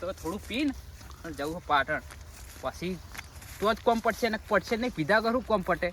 તો થોડું પીને અને જવું છે પાટણ. પછી તો જ કોમ પડશે ને પડશે નહીં પીધા કરું કોમ પટે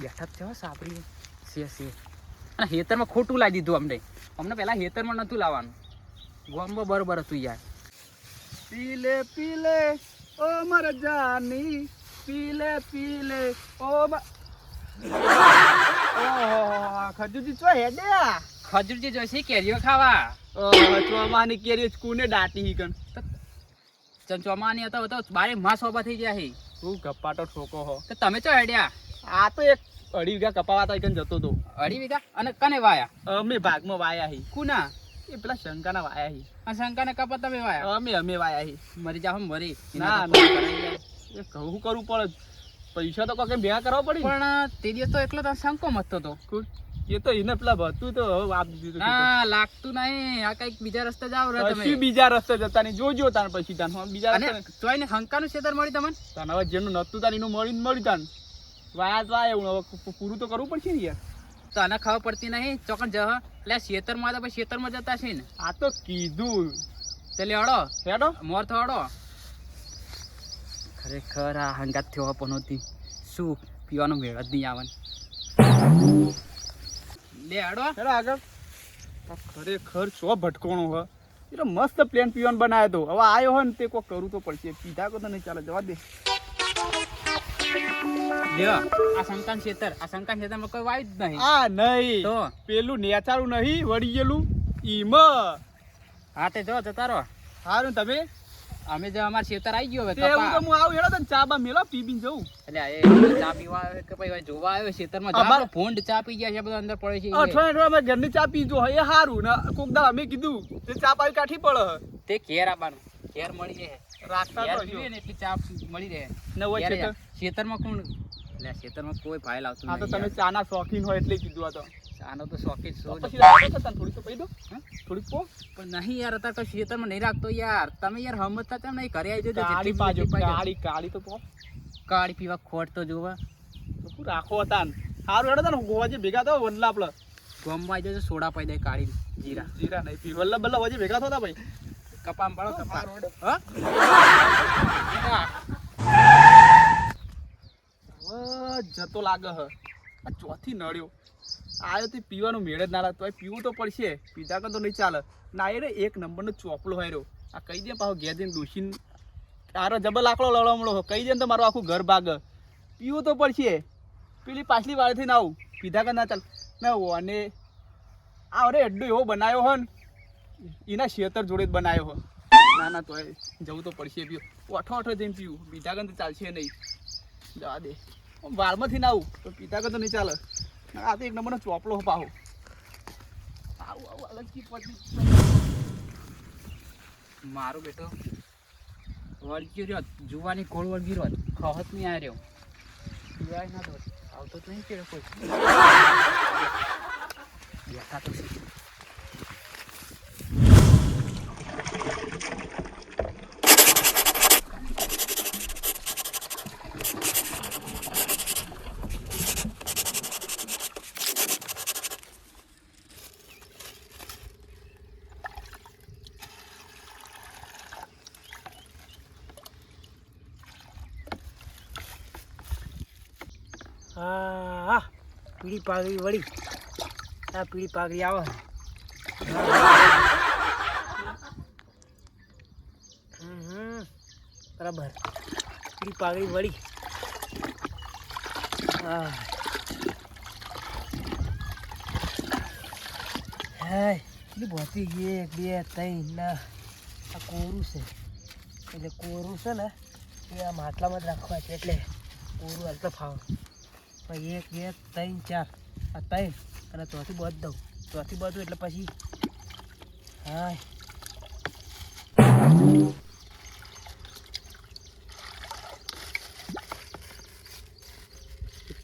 બેઠા જ થયો સાપરી છે છે અને હેતરમાં ખોટું લાવી દીધું અમને. અમને પહેલાં હેતરમાં નહોતું લાવવાનું. ગોમમાં બરોબર હતું યાર. પીલે પીલે ઓ મર જાની. પીલે પીલે ઓ ખજૂરજી ચો હેડ્યા? ખજૂરજી જોઈશે કેરીઓ ખાવા. ચોમાની કેરી કુને દાટી હી કન ચંચોમાની હતો તો બારે માસ ઓબા થઈ ગયા હે. તું ગપ્પાટો ઠોકો હો. તો તમે ચો હેડ્યા? આ તો એક અઢી વીઘા કપાવાતા એકન જતો તો. અઢી વીઘા? અને કને વાયા? અમે ભાગમાં વાયા હી. કુના? એ પેલા શંકાના વાયા હી. આ શંકાને કપા તમે વાયા? અમે અમે વાયા હી. મરી જાઓ મરી. ના. એ કહું કરવું પડે. પૈસા તો કઈ ભેગા કરવા પડી. પણ તે દિવસ તો એકલો તો શંકો મતતો તો. એ તો એને પેલા ભતું તો હવે આપી દીધું ના લાગતું નહીં. આ કંઈક બીજા રસ્તે જાવ રે પછી તમે બીજા રસ્તે જતા નહીં. જોજો તાન પછી તાન બીજા રસ્તે રસ્તે ચોઈને હંકાનું ક્ષેત્ર મળી તમને? તાન હવે જેનું નતું તાન એનું મળી મળી તાન વાયા તો વાયા એવું. હવે પૂરું તો કરવું પડશે ને યાર. તો આને ખબર પડતી નહીં. ચોકન જહ. એટલે ખેતરમાં તો પછી શેતરમાં જતા છે ને. આ તો કીધું. તે લેવડો હેડો. મોર થોડો ખરેખર આ હંગાત થયો પણ હતી શું પીવાનો મેળ જ નહીં આવે. લે હેડો હેડો આગળ. ખરેખર સો ભટકોણો હ. એટલે મસ્ત પ્લેન પીવાનું બનાવ્યો તો. હવે આવ્યો હોય ને તે કોઈ કરવું તો પડશે. પીધા કો તો નહીં ચાલે. જવા દે. આ શંકાન ખેતર. આ શંકાન ખેતરમાં કોઈ વાયું જ નહીં. આ નહીં. તો? પેલું નેચારું નહીં વળી ગયેલું ઈમ. હા તે જો જતા રહો. સારું તમે? અમે જો અમાર ખેતર આવી ગયો હવે તે હું આવું હેડો તને ચા બા મેલો પી જઉં એટલે એ ચા પીવા કે ભાઈ જોવા આવ્યો ખેતરમાં અમાર- જાઓ ચા પી ગયા છે બધો અંદર પડે છે. અઠવાડિયે અમે ઘરની ચા પીજો એ સારું ને કોક દા અમે કીધું તે ચા પાવી કાઠી પડે. તે ઘેર આવવાનું. ઘેર મળી રહે. રાખતા તો ને એટલી ચા મળી રહે. ને હોય ખેતરમાં કોણ એટલે ખેતરમાં કોઈ ફાઇલ લાવતું આ તો તમે ચા ચાના શોખીન હોય એટલે કીધું આ તો. ચાનો તો શોખીન છો જ. થોડીક તો પી દો હં? થોડીક પો પણ નહીં યાર અત્યારે તો ખેતરમાં નહીં રાખતો યાર. તમે યાર હમજતા તેમ નહીં કરી આવી જજો કાળી પાજો કાળી કાળી તો પો કાળી પીવા ખોટ તો જોવા. શું રાખો હતા સારું હેડો તને ગોવાજી ભેગા થયો વલ્લા આપડે ગોમવા જજો સોડા પાઈ દે કાળી જીરા. જીરા નહીં પી વલ્લા બલ્લા વજે ભેગા થતા ભાઈ. કપામ પાડો કપા હા? જતો લાગે હ. આ ચોથી નળ્યો. આયો તે પીવાનું મેળ જ ના તોય પીવું તો પડશે. પીધા કરતો નહીં ચાલે. ના, એ એક નંબરનો ચોપલો હોય રહ્યો. આ કહી દે પાછો ઘેર જઈને ડોશીને. તારો જબર લાકડો લડમડો. કહી દે ને તો મારું આખું ઘર ભાગ. પીવું તો પડશે. પેલી પાછલી વાળીથી ના આવું. પીધા કર ના ચાલ. ના અને આ અરે એડ્ડો એવો બનાવ્યો હોય ને, એના શેતર જોડે જ બનાવ્યો હો. ના ના, તોય જવું તો પડશે પીવું. અઠો ઓઠો જઈને પીવું. પીધા કર ચાલશે નહીં. જવા દે. વાળમાંથી ના આવું. તો પીધા કર તો નહીં ચાલે. આ તો એક નંબરનો ચોપલો પાહો. આવું આવું અલગથી પછી મારો બેટો વળગ્યો રહ્યો. જુવાની કોળ વળગી રહ્યો. ખહત નહીં આ રહ્યો. પીવાય ના આવતો તો નહીં કેળો કોઈ. બેઠા તો છે હા પીળી પાઘડી વળી. આ પીળી પાઘડી આવે. બરાબર. પીળી પાઘડી વળી. હા. હાય એટલી ભોતી એક, બે, ત્રણ, ના. આ કોરું છે. એટલે કોરું છે ને, એ આ માટલામાં જ રાખવા છે. એટલે કોરું હાલ તો ફાવે. પછી એક, બે, ત્રણ, ચાર. આ ત્રણ. અને ચોથી બધ દઉં. ચોથી બધું એટલે પછી હા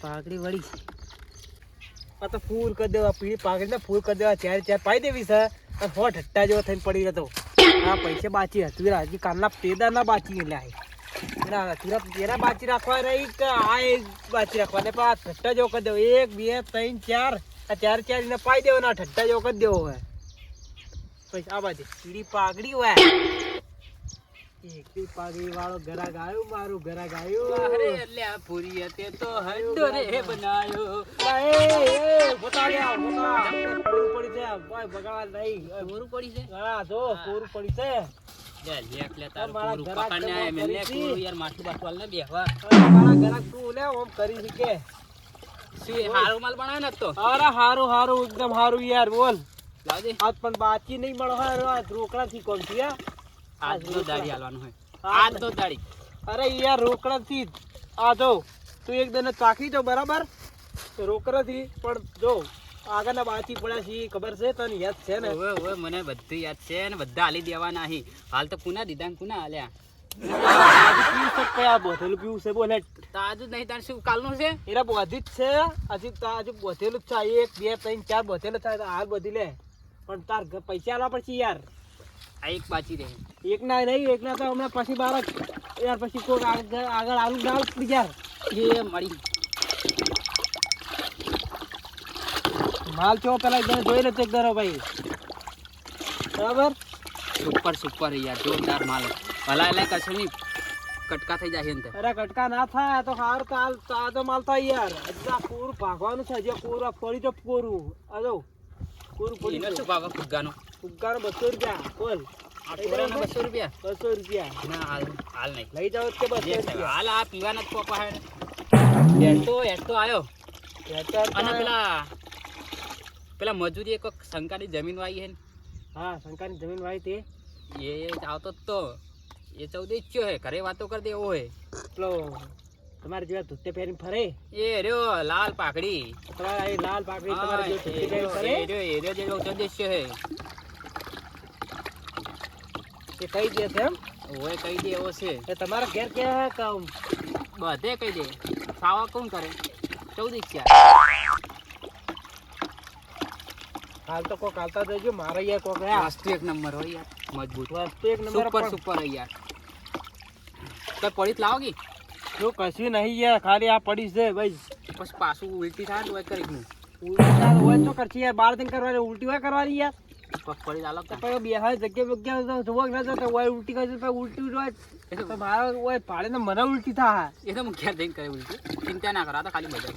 પાઘડી વળી છે. આ તો ફૂલ કરી દેવા પીળી પાકડી ને ફૂલ કરી દેવા. ચાર ચાર પાઈ દેવી છે. અને હો ઠટ્ટા જેવો થઈને પડી રહ્યો આ પૈસે બાચી હતું હજી કાલના પેદા ના બાચી એટલે બાચી રાખવા રહી કે? આ એક બાચી રાખવા ને પણ ઠટ્ટા જેવો કરી દેવો. એક બે ત્રણ ચાર. આ ચાર ચાર એને પાઈ દેવો ને ઠટ્ટા જેવો કરી દેવો પછી આ બાજુ હોય. એકલી પાઘડી વાળો ઘરાક આવ્યો મારું ઘરા આવ્યું. અરે એટલે આ પૂરી તે તો હંડો રે બનાયો. એ. પડી છે. ભાઈ બગાડવા નહીં પૂરું પડી છે? હા જો કોરું પડી છે. બાકી નહીં રોકડા થી કોણથી આજ તો દાડી હાલવાનું હોય. આજ તો દાડી. અરે યાર રોકડા થી આ જો તું એક દને ચાખી જો બરાબર? રોકડા થી પણ જો આગળના બાકી પડ્યા છે ખબર છે? તને યાદ છે ને? ઓવે ઓવે મને બધું યાદ છે ને બધા હાલી દેવાના અહીં હાલ તો કુના દીધા કુના હાલ્યા. પણ તાર પૈસા આલવા પડશે યાર. આ એક બાચી રહે. એક ના નહીં એક ના તો હમણાં પછી બાર યાર પછી આગળ આગળ આલુ ના યાર. એ મળી. માલ ચો પેલા જોઈ લે ચેક કરો ભાઈ. બરાબર? સુપર સુપર યાર જોરદાર માલ. ભલા એટલે કશું નહીં કટકા થઈ જાય અંદર અરે કટકા ના થાય તો હાર તાલ તાજો માલ થાય યાર. આ કોરું ભાગવાનું છે જે કોરું ફરી તો કોરું આજો કોરું ફરી એનો શું ભાવ ફુગ્ગાનો? ફુગ્ગાનો બસો રૂપિયા બોલ. બસો રૂપિયા? બસો રૂપિયા. ના હાલ હાલ નહીં. લઈ જાઓ કે બસો હાલ આ પીવાના જ પોપા હે હેઠ તો હેઠ તો આવ્યો અને પેલા પેલા મજૂરી એક શંકાની જમીન વાઈ હે ને? હા શંકાની જમીન વાવી તે એ આવતો તો. એ ચૌદ ઈચ્છ્યો હે. ઘરે વાતો કરી દેવો હે. એટલો તમારે જેવા ધોતે પહેરીને ફરે? એ રહ્યો લાલ પાકડી તમારા લાલ પાકડી તમારે પહેરીને ફરે? એ રહ્યો, એ રહ્યો જેવો હે. એ કઈ દે છે એમ? ઓય કહી દે એવો છે. એ તમારા ઘેર ક્યાં હે કામ? બધે કહી દે. સાવા કોણ કરે? ચૌદ ઈચ્છ્યા હાલ તો કોક હાલતા જજો મારે યાર કોક રહ્યા. વસ્તુ એક નંબર હોય યાર. મજબૂત. વસ્તુ એક નંબર સુપર સુપર હોય યાર. તો પડી લાવો જો કશું નહીં યાર ખાલી આ પડી છે ભાઈ બસ પાછું ઉલટી થાય તો કરી દઉં. ઉલટી થાય હોય તો કરશી યાર. બાર દિન કરવાની ઉલટી હોય કરવાની યાર. પડી લાલો તો. પછી બે હા જગ્યા જગ્યા જોવા ના જતો હોય ઉલટી કરશે તો ઉલટી હોય. તો મારો હોય ભાડે ને મને ઉલટી થાય. એ તો હું ઘેર જઈને કરે ઉલટી. ચિંતા ના કરાતા ખાલી મજા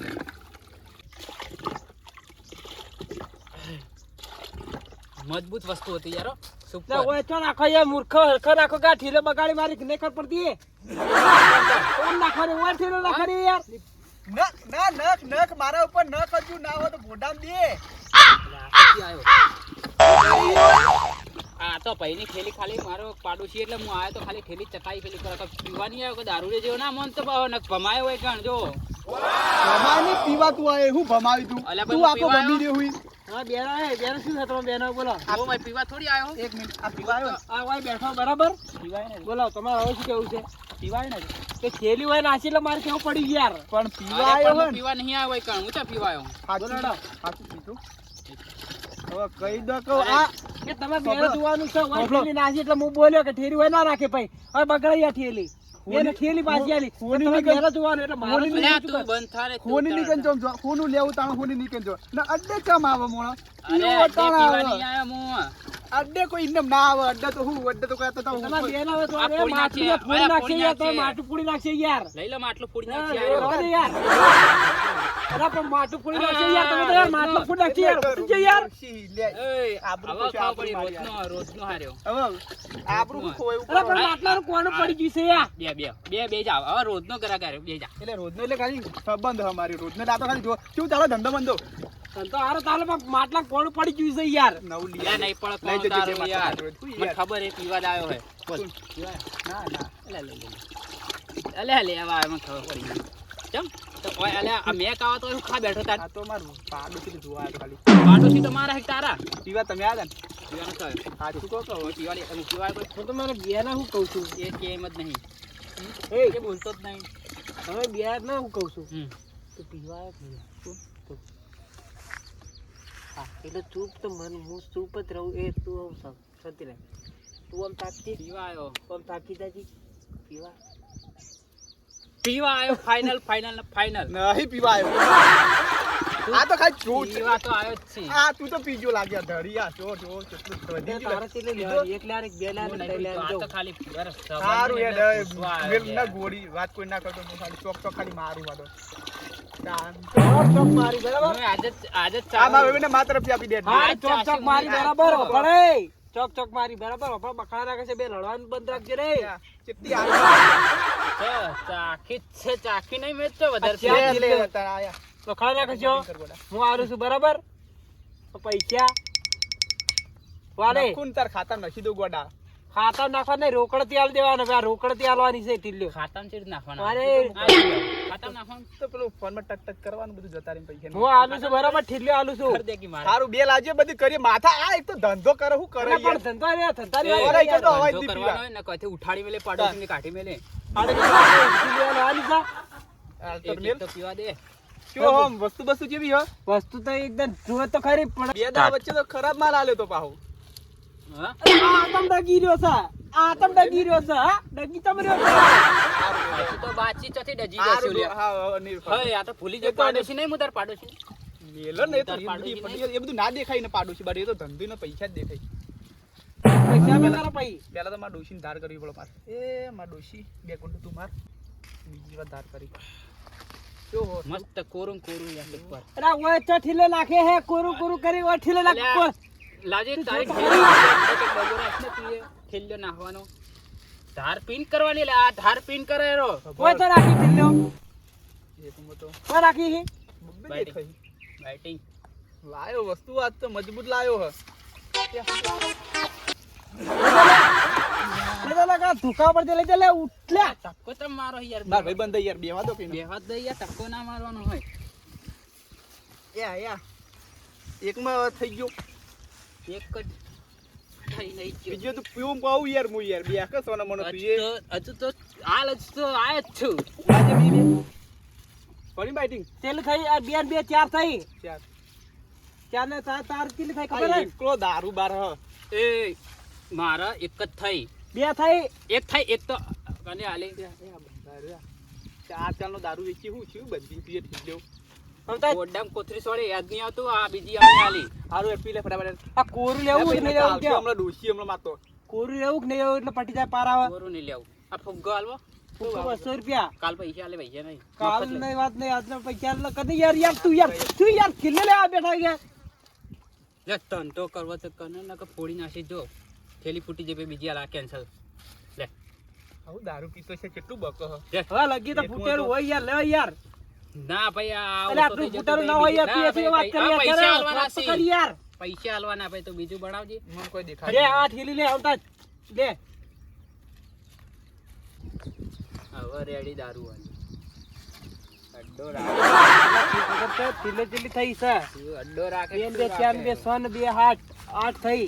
મજબૂત વસ્તુ હતી યાર સુપર. ના હોય તો નાખો યાર મૂર્ખો હરખો નાખો ગા ઠીલે બગાડી મારી ખબર પડતી કોણ નાખવાની હોય ઠીલે રે યાર? નખ ના નખ નખ મારા ઉપર નખ હજુ ના હોય તો ભોડામ દે. આ તો ભાઈની ખેલી ખાલી મારો પાડોશી એટલે હું આવ્યો તો ખાલી થેલી ચકાઈ પેલી કરો. તો પીવાની આવ્યો કે દારૂ લેજો ના મન તો ભાવ નક ભમાયો હોય ગણ જો. ભમાની પીવા તું આયે હું ભમાવી તું તું આખો ભમી દે હુઈ હા બેનો હે બેનો શું થતો બેનો? બોલો. ઓ ભાઈ પીવા થોડી આવ્યો. એક મિનિટ. આ પીવા આવ્યો આ હોય બેઠો બરાબર? પીવાય ને. બોલો તમારે હવે શું કેવું છે? પીવાય ને? કે થેલી હોય નાસી એટલે મારે કેવું પડી યાર. પણ પીવા આવ્યો પણ હોય ને? પીવા નહીં આવ્યો હોય હું ચા પીવા આવ્યો. સાચું સાચું કીધું. હવે કહી દો કહું આ કે તમે બેનો જોવાનું છે હોય નાસી એટલે હું બોલ્યો કે થેલી હોય ના રાખે ભાઈ. હવે બગડાઈ આ થેલી. લેવું તાણ ખૂની નીકળ જો. ના અડ્ડે ચમ આવે. મોણો અડ્ડે આવે કોઈ ઇન્ડમ ના આવે અડ્ડે તો હું અડ્ડે તો કહેતો તો હું. તમારે બેનો તો અરે માટલું ફોડી નાખશે યાર તમે માટલું ફોડી નાખશે યાર. લઈ લો માટલું ફોડી ના, નાખી એ આવ્યો. યાર. અરે પણ માટલું ફોડી નાખશે યાર તમે તો યાર માટલું ફોડી નાખશે યાર. જા યાર? એ આબરૂ તો ખાવ પડી રોજનો રોજનો હાર્યો. હવે આબરૂ ખોવાયું અરે પણ માટલાનું કોણ પડી ગયું છે યાર? બે બે બે બે જા હવે રોજનો કરા હાર્યો બે જા એટલે રોજનો એટલે ખાલી સંબંધ છે અમારી રોજનો દાતો ખાલી જો શું ચાલો ધંધો બંધો? તો હારો તાલે માટલા કોણ પડી ગયું છે યાર. નવું લઈ નહીં પણ કોણ યાર. મને ખબર એ પીવા જ આવ્યો હે. ના ના. લે લે અલે લે હવે મને ખબર પડી ગઈ. ચમ તો ઓય અલે આ મેં કાવા તો હું ખા બેઠો તાર. તો મારું પાડોશી જોવા આવ્યો ખાલી. પાડોશી તો મારા હે તારા? પીવા તમે આવ્યા ને? પીવાનો સાચું કહો કહો. હવે પીવાડી હું પીવા હું તો મારે બેના હું કહું છું. એ કેમ જ નહીં. એ એ બોલતો જ નહીં. હવે બે ના હું કહું છું. તું પીવા કે એટલે ચૂપ તો મન હું ચૂપ જ રહું. એ તું આવું સા- શાંતિ રાખ. તું આમ તાકતી પીવા આવ્યો. આમ તાકી તાકી પીવા? પીવા આવ્યો ફાઇનલ ફાઇનલ ને ફાઇનલ નહીં પીવા આવ્યો. આ તો ખાલી જોવું પીવા તો આવ્યો જ છે. આ તું તો પીજો લાગ્યા ધરિયા જો જો કેટલું વધી ગયું લેવાની? એક લારે બે લારે. આ લેવાની, તો ખાલી બરસ સારું એટલે મેલ ના ગોળી વાત કોઈ ના કરતો હું ખાલી ચોક ચોક ખાલી મારું વાતો જો. બરાબર? દે? પૈસા વાલે કુન તાર ખાતા નથી દઉં ગોડા ખાતા નાખવા નહીં રોકડથી આલ દેવાનો રોકડથી આલવાની છે ટીલ્યો ખાતા ચીડ નાખવાના. આ નાખવાનું. તો પેલું ફોનમાં ટક ટક કરવાનું બધું જતા રહીને પૈસા હું આલુ છું બરાબર ઠીલ્યો આલુ છું. દે કે મારે. સારું બે લાજે બધી કરીએ. માથા આ એક તો ધંધો કરે હું કરે અરે યાર. પણ ધંધા રે. ધંધાની એ, વાત અરે, નહીં તો અવાજ ધંધો કરવાનો હોય ને કઈથી ઉઠાડી મેલે પાડોશીને કાઢી મેલે. આડે તો પીવા દે. કેવો વસ્તુ બસ્તુ જેવી હ? વસ્તુ તો એકદમ જુએ તો ખરી પણ બે દા વચ્ચે તો ખરાબ માલ આલ્યો તો પાહુ. હા? આ તમ ડગી રહ્યો છે. આ તમ ડગી રહ્યો છે હા? ડગી તમ રહ્યો છે? તો બાચી ચોથી ડજી જશે ઓલ્યા. હા, હા. આ તો ભૂલી જાય પાડોશી નહીં મુદર પાડોશી. મેલો ને તો તાર એ બધી- નહીં? એ બધું ના દેખાય ને પાડોશી બાર એ તો ધંધો ને પૈસા જ દેખાય. પૈસા આપે તારા પૈ પેલા તો મારા ડોશીને ધાર કરવી પડે પાછ એ મારા ડોશી બે કુંડ તું માર. બીજી વાર ધાર કરી. મસ્ત કોરું કોરું યાર ઉપર અરે ઓય તો ઠીલે નાખે હે? કોરું કોરું કરી ઓય ઠીલે નાખ લાજે તારી એક ડગો તું એ નાહવાનો. નાખવાનો ધાર પિન કરવાની લે આ ધાર પિન કરે એરો ઓય તો રાખી ઠીલ્યો એ તો મોટો. કોઈ રાખી હે. બેટિંગ. લાયો વસ્તુ આજ તો મજબૂત લાયો હ. ધુકા પર લઈ લે ઉઠલ્યા ટક્કો તો મારો યાર. માર ભાઈ બંધ યાર બેવા દો કે બેહવા જ દે યાર ટક્કો ના મારવાનો હોય. યા યા એકમાં થઈ ગયો. એક જ. થઈ નહીં ગયો. બીજો તો પીવું પાવું યાર મુ યાર. બે આખા સોના મનો પીએ. તો હાલ હજુ તો આય જ છું. આજે બી કોની બાઇટિંગ તેલ આ બે બે ચાર થઈ. ચાર. ચાર ને તાર તાર કેટલી થઈ ખબર હે? એકલો દારૂ બાર હ. એ મારા એક જ થઈ. બે થઈ? એક થઈ એક તો કને આલી ચાર ચાર નો દારૂ વેચી હું છું બધી પીએ થઈ ગયો હવે તો કોથરી સોડે યાદ નહીં આવતું? આ બીજી અમને આલી. હારું એ લે ફટાફટ. આ કોરું લેવું કે નહીં લેવું કે? હમણાં ડોશી હમણાં માતો કોરું લેવું કે નહીં લેવું? એટલે પટી જાય પાર આવે કોરું નહીં લેવું. આ ફુગ્ગો હાલવો ફૂફો બસો રૂપિયા. કાલ પૈસા આલે પૈસા નહીં. કાલ મફત વાત નહીં આજના પૈસા એટલે કદી યાર યાર તું યાર તું યાર કિલ્લે લેવા બેઠા ગયા લે ધંધો કરવો તો કને નકર ફોડી નાખી જો. થેલી ફૂટી જાય બીજી આ કેન્સલ લે. આવું દારૂ પીતો છે કેટલું બકો હવે લગી તો ફૂટેલું હોય યાર લે યાર. ના ભાઈ આ એટલે આટલું થઈ જતો ફૂટેલું ભાઈ ના હોય વાત કરી યાર પૈસા આલવાના યાર. પૈસા આલવાના ભાઈ તો બીજું બનાવજે. મને કોઈ લે આ થેલી લે આવતા લે હવે રેડી દારૂ વાળી. અડ્ડો રાખે. છે? થેલી થઈ છે. અડ્ડો રાખે બે બે ચાર બે સોન બે આઠ આઠ થઈ.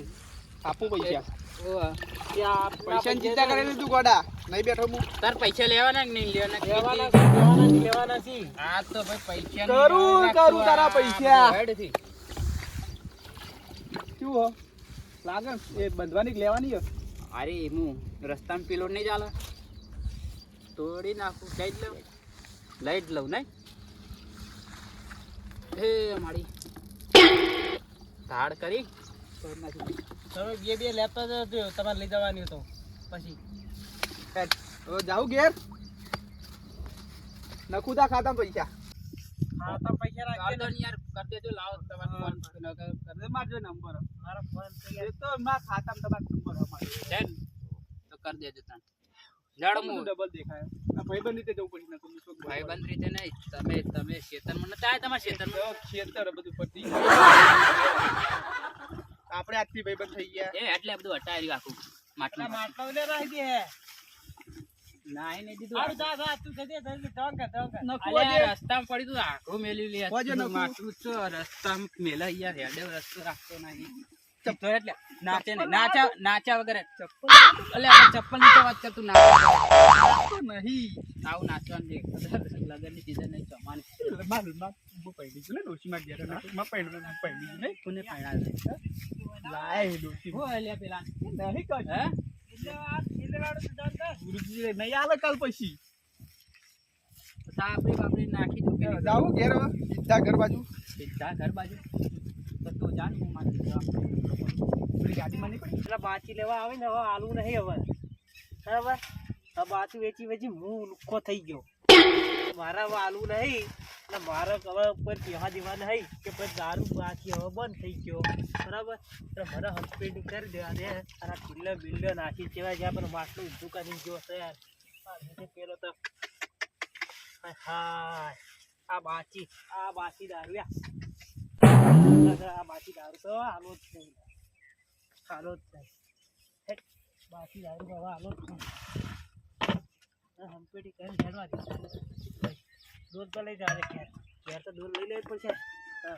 આપું પૈસા. પૈસા ચિંતા કરે તું ગોડા. નહીં બેઠો હું તાર પૈસા લેવાના કે નહીં લેવાના? લેવાના લેવાના લેવાના છે. આ તો ભાઈ પૈસા કરું, કરું તારા પૈસા. શું હો? લાગે એ બંધવાની લેવાની હો? અરે હું રસ્તામાં પેલો નહીં ચાલે. તોડી નાખું લઈ જ લઉં. લઈ જ લઉં નહીં. હે મારી. ધાડ કરી. તોડી નાખી. તમે બે બે લેતા જજો તમારે લઈ જવાની તો. પછી. હવે જાઉં ઘેર? નખુદા ખાતા પૈસા. ખાતા પૈસા કર રાખજે દો ને. ને યાર કર દેજો લાવો તમારો ફોન. કર મારજો નંબર. મારા ફોન પે એ તો મારા ખાતામાં તમારો નંબર અમારે. છે તો કર દેજો તને. ડબલ દેખાય. આ ભાઈબંધ રીતે જવું પડશે નકર હું શું ભાઈબંધ રીતે નહીં તમે તમે શેતરમાં નતા તમારા શેતરમાં જો ખેતર બધું પતી આપણે આજથી ભાઈબંધ થઈ ગયા. એ એટલે બધું હટાવી આખું. માટલા માટલા. ઉલે રાખી દે હે ના દીધું હારું જા જા તું જજે જલ્દી ઢોંગ ઢોંગ. નખું રસ્તામાં પડી તું આખું મેલી લે. માટલું છો રસ્તામાં મેલા યાર હેડે રસ્તો રાખતો નહીં. ચપ્પલ એટલે નાચે નહીં. નાચા નાચા. વગર ચપ્પલની તો વાત કર તું નાચ નહીં. આવું નાચવાનું દેખ લગનની સીઝન નહીં જમવાની. મારું પૈડી ને ડોશીમાં ગયા હતા. માં પૈડી ગયું કોને છે? લાય ડોશી. હો અલ્યા પેલા. નહીં કર હે? એટલે. ગુરુજી નહીં આવે કાલ પછી. સાપરી બાપરી નાખી દઉં જાવું ઘેર સીધા ઘર બાજુ. સીધા ઘર બાજુ. તો તું હું માનતી જવા ગાડીમાં નહીં પડી એટલે બાચી લેવા આવે ને, હવે આલુ નહીં હવે. બરાબર? આ બાચું વેચી વેચી હું લુખ્ખો થઈ ગયો. મારા હવે આલુ નહીં, એટલે મારે હવે કોઈ કહેવા દેવા નહીં કે પછી દારૂ બાકી હવે બંધ થઈ ગયો. બરાબર? એટલે મને હસ્પેન્ડિંગ કરી દેવા દે. અને બિલ્લો બિલ્લો નાખી દેવા જ્યાં પણ માટલું ઊંધું કરી ગયો છે યાર પેલો તો હાય આ બાચી આ બાચી દારૂ બાચી દારૂ તો આલો જ નહીં હાલો જ નહીં બાકી દારૂ હવે હાલો જ નહીં હા, કરીને હેડવા દે. દૂધ તો લઈ જવા ઘેર ઘેર. તો દૂધ લઈ લે પડશે હા.